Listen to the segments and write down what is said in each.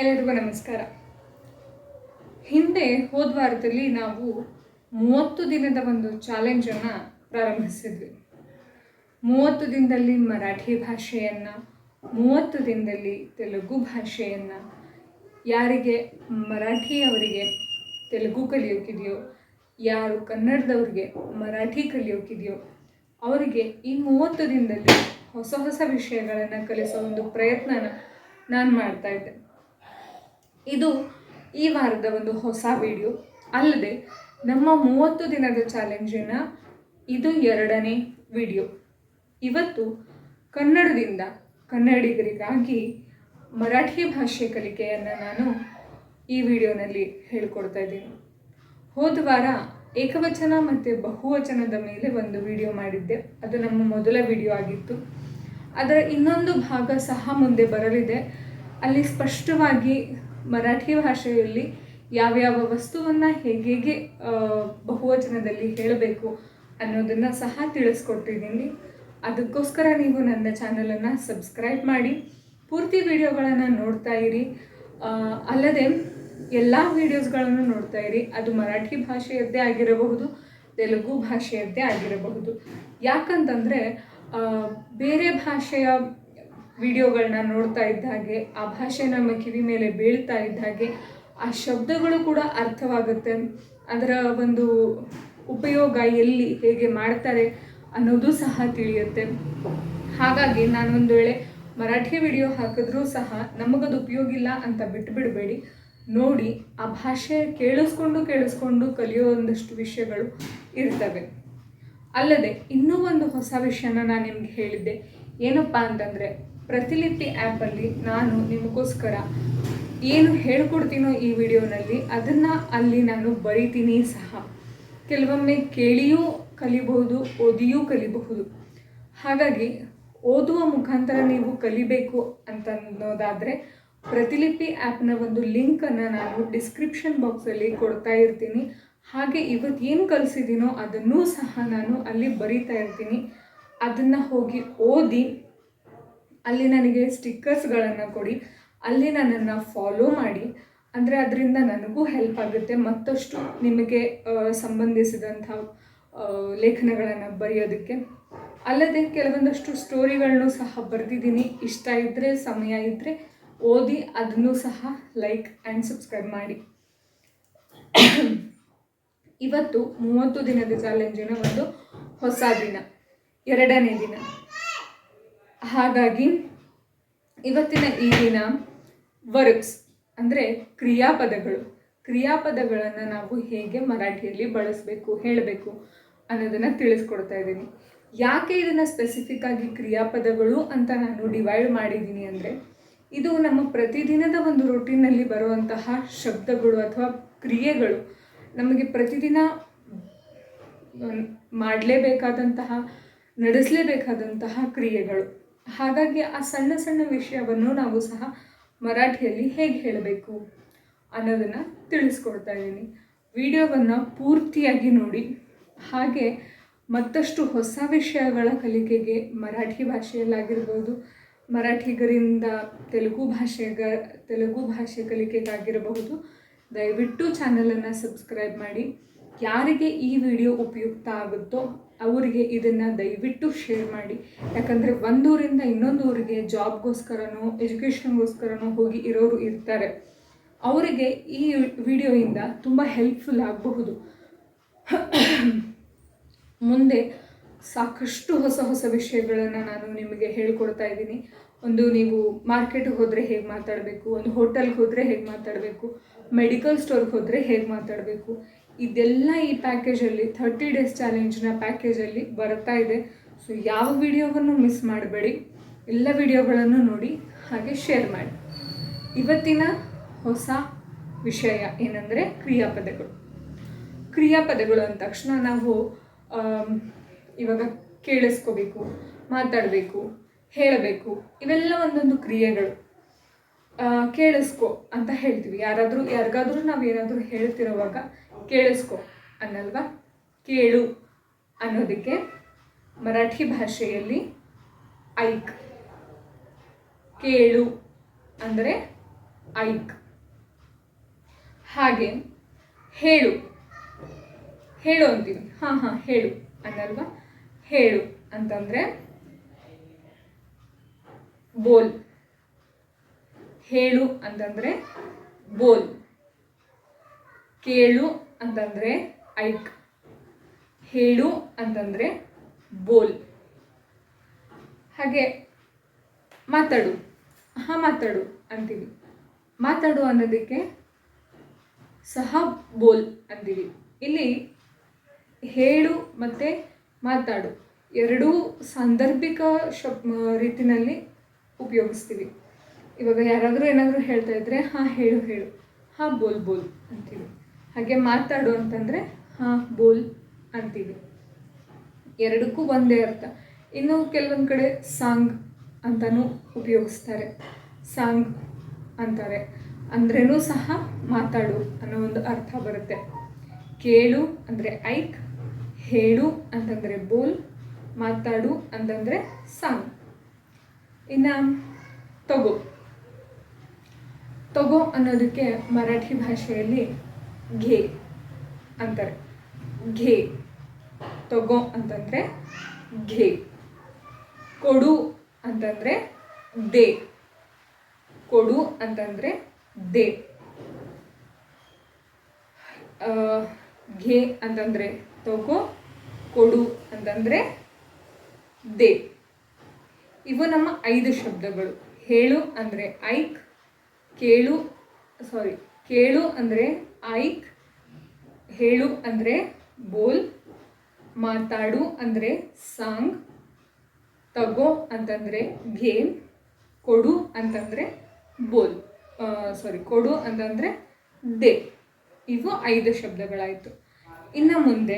ಎಲ್ಲರಿಗೂ ನಮಸ್ಕಾರ. ಹಿಂದೆ ಹೋದ ವಾರದಲ್ಲಿ ನಾವು ಮೂವತ್ತು ದಿನದ ಒಂದು ಚಾಲೆಂಜನ್ನು ಪ್ರಾರಂಭಿಸಿದ್ವಿ. ಮೂವತ್ತು ದಿನದಲ್ಲಿ ಮರಾಠಿ ಭಾಷೆಯನ್ನು, ಮೂವತ್ತು ದಿನದಲ್ಲಿ ತೆಲುಗು ಭಾಷೆಯನ್ನು, ಯಾರಿಗೆ ಮರಾಠಿಯವರಿಗೆ ತೆಲುಗು ಕಲಿಯೋಕ್ಕಿದೆಯೋ ಯಾರು ಕನ್ನಡದವ್ರಿಗೆ ಮರಾಠಿ ಕಲಿಯೋಕ್ಕಿದೆಯೋ ಅವರಿಗೆ ಈ ಮೂವತ್ತು ದಿನದಲ್ಲಿ ಹೊಸ ಹೊಸ ವಿಷಯಗಳನ್ನು ಕಲಿಸೋ ಒಂದು ಪ್ರಯತ್ನನ ನಾನು ಮಾಡ್ತಾ ಇದ್ದೆ. ಇದು ಈ ವಾರದ ಒಂದು ಹೊಸ ವಿಡಿಯೋ ಅಲ್ಲದೆ ನಮ್ಮ ಮೂವತ್ತು ದಿನದ ಚಾಲೆಂಜಿನ ಇದು ಎರಡನೇ ವಿಡಿಯೋ ಇವತ್ತು ಕನ್ನಡದಿಂದ ಕನ್ನಡಿಗರಿಗಾಗಿ ಮರಾಠಿ ಭಾಷೆ ಕಲಿಕೆಯನ್ನು ನಾನು ಈ ವಿಡಿಯೋನಲ್ಲಿ ಹೇಳ್ಕೊಡ್ತಾ ಇದ್ದೀನಿ. ಹೋದ ವಾರ ಏಕವಚನ ಮತ್ತು ಬಹುವಚನದ ಮೇಲೆ ಒಂದು ವಿಡಿಯೋ ಮಾಡಿದ್ದೆ. ಅದು ನಮ್ಮ ಮೊದಲ ವಿಡಿಯೋ ಆಗಿತ್ತು. ಅದರ ಇನ್ನೊಂದು ಭಾಗ ಸಹ ಮುಂದೆ ಬರಲಿದೆ. ಅಲ್ಲಿ ಸ್ಪಷ್ಟವಾಗಿ ಮರಾಠಿ ಭಾಷೆಯಲ್ಲಿ ಯಾವ್ಯಾವ ವಸ್ತುವನ್ನು ಹೇಗೆ ಬಹುವಚನದಲ್ಲಿ ಹೇಳಬೇಕು ಅನ್ನೋದನ್ನು ಸಹ ತಿಳಿಸ್ಕೊಟ್ಟಿದ್ದೀನಿ. ಅದಕ್ಕೋಸ್ಕರ ನೀವು ನನ್ನ ಚಾನಲನ್ನು ಸಬ್ಸ್ಕ್ರೈಬ್ ಮಾಡಿ, ಪೂರ್ತಿ ವಿಡಿಯೋಗಳನ್ನು ನೋಡ್ತಾ ಇರಿ. ಅಲ್ಲದೆ ಎಲ್ಲ ವಿಡಿಯೋಸ್ಗಳನ್ನು ನೋಡ್ತಾ ಇರಿ. ಅದು ಮರಾಠಿ ಭಾಷೆಯದ್ದೇ ಆಗಿರಬಹುದು, ತೆಲುಗು ಭಾಷೆಯದ್ದೇ ಆಗಿರಬಹುದು. ಯಾಕಂತಂದರೆ ಬೇರೆ ಭಾಷೆಯ ವಿಡಿಯೋಗಳನ್ನ ನೋಡ್ತಾ ಇದ್ದ ಹಾಗೆ, ಆ ಭಾಷೆ ನಮ್ಮ ಕಿವಿ ಮೇಲೆ ಬೀಳ್ತಾ ಇದ್ದ ಹಾಗೆ, ಆ ಶಬ್ದಗಳು ಕೂಡ ಅರ್ಥವಾಗುತ್ತೆ. ಅದರ ಒಂದು ಉಪಯೋಗ ಎಲ್ಲಿ ಹೇಗೆ ಮಾಡ್ತಾರೆ ಅನ್ನೋದು ಸಹ ತಿಳಿಯುತ್ತೆ. ಹಾಗಾಗಿ ನಾನು ಒಂದು ವೇಳೆ ಮರಾಠಿ ವಿಡಿಯೋ ಹಾಕಿದ್ರೂ ಸಹ ನಮಗದು ಉಪಯೋಗ ಇಲ್ಲ ಅಂತ ಬಿಟ್ಟು ಬಿಡಬೇಡಿ ನೋಡಿ, ಆ ಭಾಷೆ ಕೇಳಿಸ್ಕೊಂಡು ಕೇಳಿಸ್ಕೊಂಡು ಕಲಿಯೋ ಒಂದಷ್ಟು ವಿಷಯಗಳು ಇರ್ತವೆ. ಅಲ್ಲದೆ ಇನ್ನೂ ಒಂದು ಹೊಸ ವಿಷಯನ ನಾನು ನಿಮ್ಗೆ ಹೇಳಿದ್ದೆ. ಏನಪ್ಪ ಅಂತಂದರೆ ಪ್ರತಿಲಿಪಿ ಆ್ಯಪಲ್ಲಿ ನಾನು ನಿಮಗೋಸ್ಕರ ಏನು ಹೇಳ್ಕೊಡ್ತೀನೋ ಈ ವಿಡಿಯೋನಲ್ಲಿ ಅದನ್ನು ಅಲ್ಲಿ ನಾನು ಬರಿತೀನಿ ಸಹ. ಕೆಲವೊಮ್ಮೆ ಕೇಳಿಯೂ ಕಲಿಬಹುದು, ಓದಿಯೂ ಕಲಿಬಹುದು. ಹಾಗಾಗಿ ಓದುವ ಮುಖಾಂತರ ನೀವು ಕಲಿಬೇಕು ಅಂತ ಅನ್ನೋದಾದರೆ ಪ್ರತಿಲಿಪಿ ಆ್ಯಪ್ನ ಒಂದು ಲಿಂಕನ್ನು ನಾನು ಡಿಸ್ಕ್ರಿಪ್ಷನ್ ಬಾಕ್ಸಲ್ಲಿ ಕೊಡ್ತಾ ಇರ್ತೀನಿ. ಹಾಗೆ ಇವತ್ತು ಏನು ಕಲಿಸಿದ್ದೀನೋ ಅದನ್ನೂ ಸಹ ನಾನು ಅಲ್ಲಿ ಬರಿತಾ ಇರ್ತೀನಿ. ಅದನ್ನು ಹೋಗಿ ಓದಿ ಅಲ್ಲಿ ನನಗೆ ಸ್ಟಿಕ್ಕರ್ಸ್ಗಳನ್ನು ಕೊಡಿ. ಅಲ್ಲಿ ನನ್ನನ್ನು ಫಾಲೋ ಮಾಡಿ. ಅಂದರೆ ಅದರಿಂದ ನನಗೂ ಹೆಲ್ಪ್ ಆಗುತ್ತೆ. ಮತ್ತಷ್ಟು ನಿಮಗೆ ಸಂಬಂಧಿಸಿದಂಥ ಲೇಖನಗಳನ್ನು ಬರೆಯೋದಕ್ಕೆ. ಅಲ್ಲದೆ ಕೆಲವೊಂದಷ್ಟು ಸ್ಟೋರಿಗಳನ್ನು ಸಹ ಬರೆದಿದ್ದೀನಿ. ಇಷ್ಟ ಇದ್ದರೆ ಸಮಯ ಇದ್ದರೆ ಓದಿ ಅದನ್ನು ಸಹ ಲೈಕ್ ಆ್ಯಂಡ್ ಸಬ್ಸ್ಕ್ರೈಬ್ ಮಾಡಿ. ಇವತ್ತು ಮೂವತ್ತು ದಿನದ ಚಾಲೆಂಜಿನ ಒಂದು ಹೊಸ ದಿನ. ಎರಡನೇ ದಿನ. ಹಾಗಾಗಿ ಇವತ್ತಿನ ಈ ದಿನ ವರ್ಕ್ಸ್ ಅಂದರೆ ಕ್ರಿಯಾಪದಗಳು. ಕ್ರಿಯಾಪದಗಳನ್ನು ನಾವು ಹೇಗೆ ಮರಾಠಿಯಲ್ಲಿ ಬಳಸಬೇಕು, ಹೇಳಬೇಕು ಅನ್ನೋದನ್ನು ತಿಳಿಸ್ಕೊಡ್ತಾ ಇದ್ದೀನಿ. ಯಾಕೆ ಇದನ್ನು ಸ್ಪೆಸಿಫಿಕ್ ಆಗಿ ಕ್ರಿಯಾಪದಗಳು ಅಂತ ನಾನು ಡಿವೈಡ್ ಮಾಡಿದ್ದೀನಿ ಅಂದರೆ, ಇದು ನಮ್ಮ ಪ್ರತಿದಿನದ ಒಂದು ರೊಟೀನಲ್ಲಿ ಬರುವಂತಹ ಶಬ್ದಗಳು ಅಥವಾ ಕ್ರಿಯೆಗಳು ನಮಗೆ ಪ್ರತಿದಿನ ಮಾಡಲೇಬೇಕಾದಂತಹ, ನಡೆಸಲೇಬೇಕಾದಂತಹ ಕ್ರಿಯೆಗಳು. ಹಾಗಾಗಿ ಆ ಸಣ್ಣ ಸಣ್ಣ ವಿಷಯವನ್ನು ನಾವು ಸಹ ಮರಾಠಿಯಲ್ಲಿ ಹೇಗೆ ಹೇಳಬೇಕು ಅನ್ನೋದನ್ನು ತಿಳಿಸ್ಕೊಡ್ತಾ ಇದ್ದೀನಿ. ವಿಡಿಯೋವನ್ನು ಪೂರ್ತಿಯಾಗಿ ನೋಡಿ. ಹಾಗೆ ಮತ್ತಷ್ಟು ಹೊಸ ವಿಷಯಗಳ ಕಲಿಕೆಗೆ ಮರಾಠಿ ಭಾಷೆಯಲ್ಲಾಗಿರ್ಬೋದು, ಮರಾಠಿಗರಿಂದ ತೆಲುಗು ಭಾಷೆಗ, ತೆಲುಗು ಭಾಷೆ ಕಲಿಕೆಗಾಗಿರಬಹುದು, ದಯವಿಟ್ಟು ಚಾನಲನ್ನು ಸಬ್ಸ್ಕ್ರೈಬ್ ಮಾಡಿ. ಯಾರಿಗೆ ಈ ವಿಡಿಯೋ ಉಪಯುಕ್ತ ಆಗುತ್ತೋ ಅವರಿಗೆ ಇದನ್ನು ದಯವಿಟ್ಟು ಶೇರ್ ಮಾಡಿ. ಯಾಕಂದರೆ ಒಂದೂರಿಂದ ಇನ್ನೊಂದು ಊರಿಗೆ ಜಾಬ್ಗೋಸ್ಕರನೋ ಎಜುಕೇಷನ್ಗೋಸ್ಕರನೋ ಹೋಗಿ ಇರೋರು ಇರ್ತಾರೆ. ಅವರಿಗೆ ಈ ವಿಡಿಯೋಯಿಂದ ತುಂಬ ಹೆಲ್ಪ್ಫುಲ್ ಆಗಬಹುದು. ಮುಂದೆ ಸಾಕಷ್ಟು ಹೊಸ ಹೊಸ ವಿಷಯಗಳನ್ನು ನಾನು ನಿಮಗೆ ಹೇಳ್ಕೊಡ್ತಾ ಇದ್ದೀನಿ. ಒಂದು ನೀವು ಮಾರ್ಕೆಟ್ಗೆ ಹೋದರೆ ಹೇಗೆ ಮಾತಾಡಬೇಕು, ಒಂದು ಹೋಟೆಲ್ಗೆ ಹೋದರೆ ಹೇಗೆ ಮಾತಾಡಬೇಕು ಮೆಡಿಕಲ್ ಸ್ಟೋರ್ಗೆ ಹೋದರೆ ಹೇಗೆ ಮಾತಾಡಬೇಕು ಇದೆಲ್ಲ ಈ ಪ್ಯಾಕೇಜಲ್ಲಿ ಥರ್ಟಿ ಡೇಸ್ ಚಾಲೆಂಜ್ನ ಪ್ಯಾಕೇಜಲ್ಲಿ ಬರ್ತಾ ಇದೆ. ಸೊ ಯಾವ ವಿಡಿಯೋವನ್ನು ಮಿಸ್ ಮಾಡಬೇಡಿ, ಎಲ್ಲ ವಿಡಿಯೋಗಳನ್ನು ನೋಡಿ ಹಾಗೆ ಶೇರ್ ಮಾಡಿ. ಇವತ್ತಿನ ಹೊಸ ವಿಷಯ ಏನಂದರೆ ಕ್ರಿಯಾಪದಗಳು. ಕ್ರಿಯಾಪದಗಳು ಅಂದ ತಕ್ಷಣ ನಾವು ಇವಾಗ ಕೇಳಿಸ್ಕೋಬೇಕು, ಮಾತಾಡಬೇಕು, ಹೇಳಬೇಕು, ಇವೆಲ್ಲ ಒಂದೊಂದು ಕ್ರಿಯೆಗಳು. ಕೇಳಿಸ್ಕೊ ಅಂತ ಹೇಳ್ತೀವಿ. ಯಾರಾದರೂ, ಯಾರಿಗಾದರೂ ನಾವು ಏನಾದರೂ ಹೇಳ್ತಿರೋವಾಗ ಕೇಳಿಸ್ಕೊ ಅನ್ನಲ್ವಾ? ಕೇಳು ಅನ್ನೋದಕ್ಕೆ ಮರಾಠಿ ಭಾಷೆಯಲ್ಲಿ ಐಕ್. ಕೇಳು ಅಂದರೆ ಐಕ್. ಹಾಗೆ ಹೇಳು. ಹೇಳು ಅಂತೀವಿ. ಹಾಂ ಹಾಂ, ಹೇಳು ಅನ್ನಲ್ವಾ? ಹೇಳು ಅಂತಂದರೆ ಬೋಲ್. ಹೇಳು ಅಂತಂದರೆ ಬೋಲ್. ಕೇಳು ಅಂತಂದರೆ ಐಕ್. ಹೇಳು ಅಂತಂದರೆ ಬೋಲ್. ಹಾಗೆ ಮಾತಾಡು. ಹಾಂ ಮಾತಾಡು ಅಂತೀವಿ. ಮಾತಾಡು ಅನ್ನೋದಕ್ಕೆ ಸಹ ಬೋಲ್ ಅಂತೀವಿ. ಇಲ್ಲಿ ಹೇಳು ಮತ್ತು ಮಾತಾಡು. ಎರಡೂ ಸಾಂದರ್ಭಿಕ ಶಬ್ ರೀತಿನಲ್ಲಿ ಉಪಯೋಗಿಸ್ತೀವಿ. ಇವಾಗ ಯಾರಾದರೂ ಏನಾದರೂ ಹೇಳ್ತಾ ಇದ್ರೆ, ಹಾಂ, ಹೇಳು ಹೇಳು. ಹಾಂ, ಬೋಲ್ ಬೋಲ್, ಅಂತೀವಿ. ಹಾಗೆ ಮಾತಾಡು ಅಂತಂದರೆ, ಹಾಂ, ಬೋಲ್ ಅಂತೀವಿ ಎರಡಕ್ಕೂ ಒಂದೇ ಅರ್ಥ. ಇನ್ನು ಕೆಲವೊಂದು ಕಡೆ ಸಾಂಗ್ ಅಂತಲೂ ಉಪಯೋಗಿಸ್ತಾರೆ. ಸಾಂಗ್ ಅಂತಾರೆ. ಅಂದ್ರೂ ಸಹ ಮಾತಾಡು ಅನ್ನೋ ಒಂದು ಅರ್ಥ ಬರುತ್ತೆ. ಕೇಳು ಅಂದರೆ ಐಕ್, ಹೇಳು ಅಂತಂದರೆ ಬೋಲ್, ಮಾತಾಡು ಅಂತಂದರೆ ಸಾಂಗ್. ಇನ್ನು ತಗೋ. ತಗೋ ಅನ್ನೋದಕ್ಕೆ ಮರಾಠಿ ಭಾಷೆಯಲ್ಲಿ ಘೇ ಅಂತಾರೆ. ಘೇ. ತಗೋ ಅಂತಂದರೆ ಘೇ. ಕೊಡು ಅಂತಂದರೆ ದೇ. ಕೊಡು ಅಂತಂದರೆ ದೇ. ಘೆ ಅಂತಂದರೆ ತಗೋ, ಕೊಡು ಅಂತಂದರೆ ದೇ. ಇವು ನಮ್ಮ ಐದು ಶಬ್ದಗಳು. ಹೇಳು ಅಂದರೆ ಐಕ್, ಕೇಳು ಸಾರಿ ಕೇಳು ಅಂದರೆ ಐಕ್ ಹೇಳು ಅಂದರೆ ಬೋಲ್, ಮಾತಾಡು ಅಂದರೆ ಸಾಂಗ್, ತಗೋ ಅಂತಂದರೆ ಗೇಮ್, ಕೊಡು ಅಂತಂದರೆ ಬೋಲ್ ಸಾರಿ ಕೊಡು ಅಂತಂದರೆ ದೇ. ಇವು ಐದು ಶಬ್ದಗಳಾಯಿತು. ಇನ್ನು ಮುಂದೆ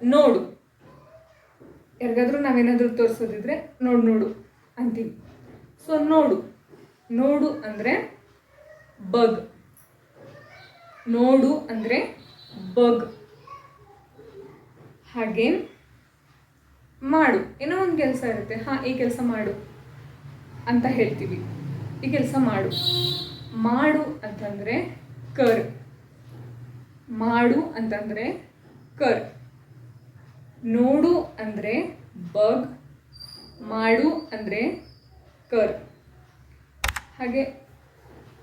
ನೋಡು. ಯಾರಿಗಾದ್ರೂ ನಾವೇನಾದರೂ ತೋರಿಸೋದಿದ್ರೆ ನೋಡು ನೋಡು ಅಂತೀವಿ ಸೊ ನೋಡು. ನೋಡು ಅಂದರೆ ಬಗ್. ನೋಡು ಅಂದರೆ ಬಗ್. ಹಾಗೆ ಮಾಡು. ಏನೋ ಒಂದು ಕೆಲಸ ಇರುತ್ತೆ. ಹಾಂ, ಈ ಕೆಲಸ ಮಾಡು ಅಂತ ಹೇಳ್ತೀವಿ. ಈ ಕೆಲಸ ಮಾಡು. ಮಾಡು ಅಂತಂದರೆ ಕರ್. ಮಾಡು ಅಂತಂದರೆ ಕರ್. ನೋಡು ಅಂದರೆ ಬಗ್. ಮಾಡು ಅಂದರೆ ಕರ್. ಹಾಗೆ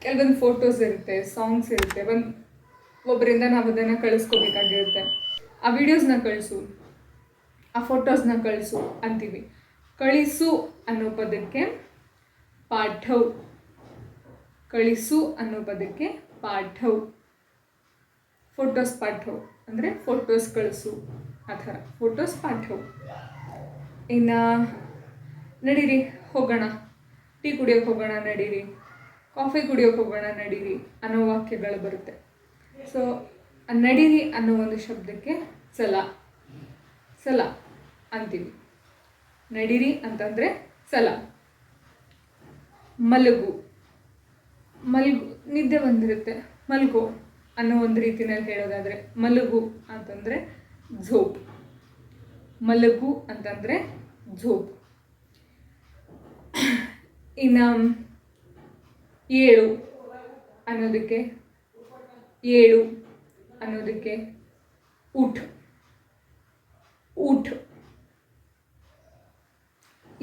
ಕೆಲವೊಂದು ಫೋಟೋಸ್ ಇರುತ್ತೆ ಸಾಂಗ್ಸ್ ಇರುತ್ತೆ. ಒಂದು ಒಬ್ಬರಿಂದ ನಾವು ಅದನ್ನು ಕಳಿಸ್ಕೋಬೇಕಾಗಿರುತ್ತೆ. ಆ ವಿಡಿಯೋಸ್ನ ಕಳಿಸು, ಆ ಫೋಟೋಸ್ನ ಕಳಿಸು ಅಂತೀವಿ. ಕಳಿಸು ಅನ್ನೋ ಪದಕ್ಕೆ ಪಾಠವ್. ಕಳಿಸು ಅನ್ನೋ ಪದಕ್ಕೆ ಪಾಠವ್. ಫೋಟೋಸ್ ಪಾಠವ್ ಅಂದರೆ ಫೋಟೋಸ್ ಕಳಿಸು. ಆ ಥರ. ಫೋಟೋಸ್ ಪಾಠವ್. ಇನ್ನು ನಡೀರಿ, ಹೋಗೋಣ. ಟೀ ಕುಡಿಯೋಕೆ ಹೋಗೋಣ, ನಡೀರಿ. ಕಾಫಿ ಕುಡಿಯೋಕೆ ಹೋಗೋಣ, ನಡೀರಿ ಅನ್ನೋ ವಾಕ್ಯಗಳು ಬರುತ್ತೆ. ಸೊ ನಡಿರಿ ಅನ್ನೋ ಒಂದು ಶಬ್ದಕ್ಕೆ ಸಲ. ಸಲ ಅಂತೀವಿ. ನಡೀರಿ ಅಂತಂದರೆ ಸಲ. ಮಲಗು. ಮಲಗು, ನಿದ್ದೆ ಬಂದಿರುತ್ತೆ. ಮಲಗು ಅನ್ನೋ ಒಂದು ರೀತಿನಲ್ಲಿ ಹೇಳೋದಾದರೆ ಮಲಗು ಅಂತಂದರೆ ಝೋಪ್. ಮಲಗು ಅಂತಂದರೆ ಝೋಪ್. ಇನ್ನು ಏಳು ಅನ್ನೋದಕ್ಕೆ ಏಳು ಅನ್ನೋದಕ್ಕೆ ಉಠ್ ಊಟ್.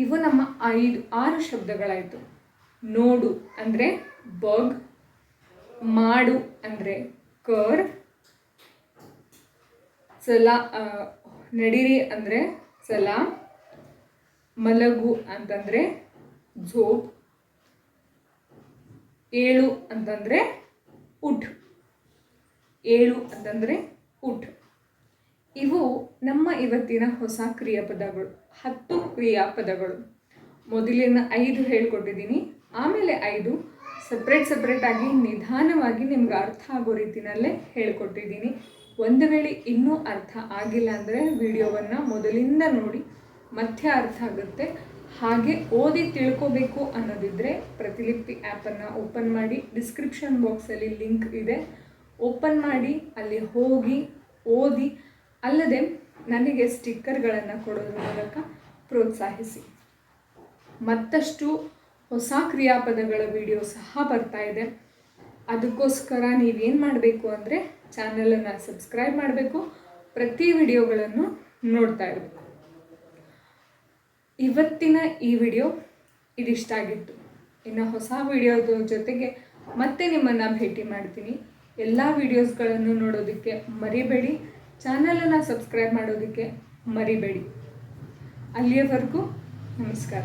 ಇವು ನಮ್ಮ ಐದು, ಆರು ಶಬ್ದಗಳಾಯಿತು. ನೋಡು ಅಂದರೆ ಬಗ್, ಮಾಡು ಅಂದರೆ ಕರ್, ಸಲ ನಡಿರಿ ಅಂದರೆ ಸಲ, ಮಲಗು ಅಂತಂದರೆ ಝೋಪ್, ಏಳು ಅಂತಂದರೆ ಉಠ್ ಏಳು ಅಂತಂದರೆ ಊಟ. ಇವು ನಮ್ಮ ಇವತ್ತಿನ ಹೊಸ ಕ್ರಿಯಾಪದಗಳು, ಹತ್ತು ಕ್ರಿಯಾಪದಗಳು. ಮೊದಲಿನ ಐದು ಹೇಳ್ಕೊಟ್ಟಿದ್ದೀನಿ. ಆಮೇಲೆ ಐದು ಸಪ್ರೇಟ್ ಸಪ್ರೇಟಾಗಿ ನಿಧಾನವಾಗಿ ನಿಮ್ಗೆ ಅರ್ಥ ಆಗೋ ರೀತಿನಲ್ಲೇ ಹೇಳ್ಕೊಟ್ಟಿದ್ದೀನಿ. ಒಂದು ವೇಳೆ ಇನ್ನೂ ಅರ್ಥ ಆಗಿಲ್ಲ ಅಂದರೆ ವಿಡಿಯೋವನ್ನು ಮೊದಲಿಂದ ನೋಡಿ ಮತ್ತೆ ಅರ್ಥ ಆಗುತ್ತೆ. ಹಾಗೆ ಓದಿ ತಿಳ್ಕೋಬೇಕು ಅನ್ನೋದಿದ್ದರೆ ಪ್ರತಿಲಿಪಿ ಆ್ಯಪನ್ನು ಓಪನ್ ಮಾಡಿ ಡಿಸ್ಕ್ರಿಪ್ಷನ್ ಬಾಕ್ಸಲ್ಲಿ ಲಿಂಕ್ ಇದೆ. ಓಪನ್ ಮಾಡಿ, ಅಲ್ಲಿ ಹೋಗಿ, ಓದಿ, ಅಲ್ಲದೆ ನನಗೆ ಸ್ಟಿಕ್ಕರ್ಗಳನ್ನು ಕೊಡೋದ್ರ ಮೂಲಕ ಪ್ರೋತ್ಸಾಹಿಸಿ. ಮತ್ತಷ್ಟು ಹೊಸ ಕ್ರಿಯಾಪದಗಳ ವಿಡಿಯೋ ಸಹ ಬರ್ತಾ ಇದೆ. ಅದಕ್ಕೋಸ್ಕರ ನೀವೇನು ಮಾಡಬೇಕು ಅಂದರೆ ಚಾನಲನ್ನು ಸಬ್ಸ್ಕ್ರೈಬ್ ಮಾಡಬೇಕು. ಪ್ರತಿ ವಿಡಿಯೋಗಳನ್ನು ನೋಡ್ತಾ ಇರಬೇಕು. ಇವತ್ತಿನ ಈ ವಿಡಿಯೋ ಇದಿಷ್ಟಾಗಿತ್ತು. ಇನ್ನು ಹೊಸ ವಿಡಿಯೋದ ಜೊತೆಗೆ ಮತ್ತೆ ನಿಮ್ಮನ್ನು ಭೇಟಿ ಮಾಡ್ತೀನಿ. ಎಲ್ಲ ವಿಡಿಯೋಸ್ಗಳನ್ನು ನೋಡೋದಕ್ಕೆ ಮರಿಬೇಡಿ. ಚಾನಲನ್ನು ಸಬ್ಸ್ಕ್ರೈಬ್ ಮಾಡೋದಕ್ಕೆ ಮರಿಬೇಡಿ. ಅಲ್ಲಿಯವರೆಗೂ ನಮಸ್ಕಾರ.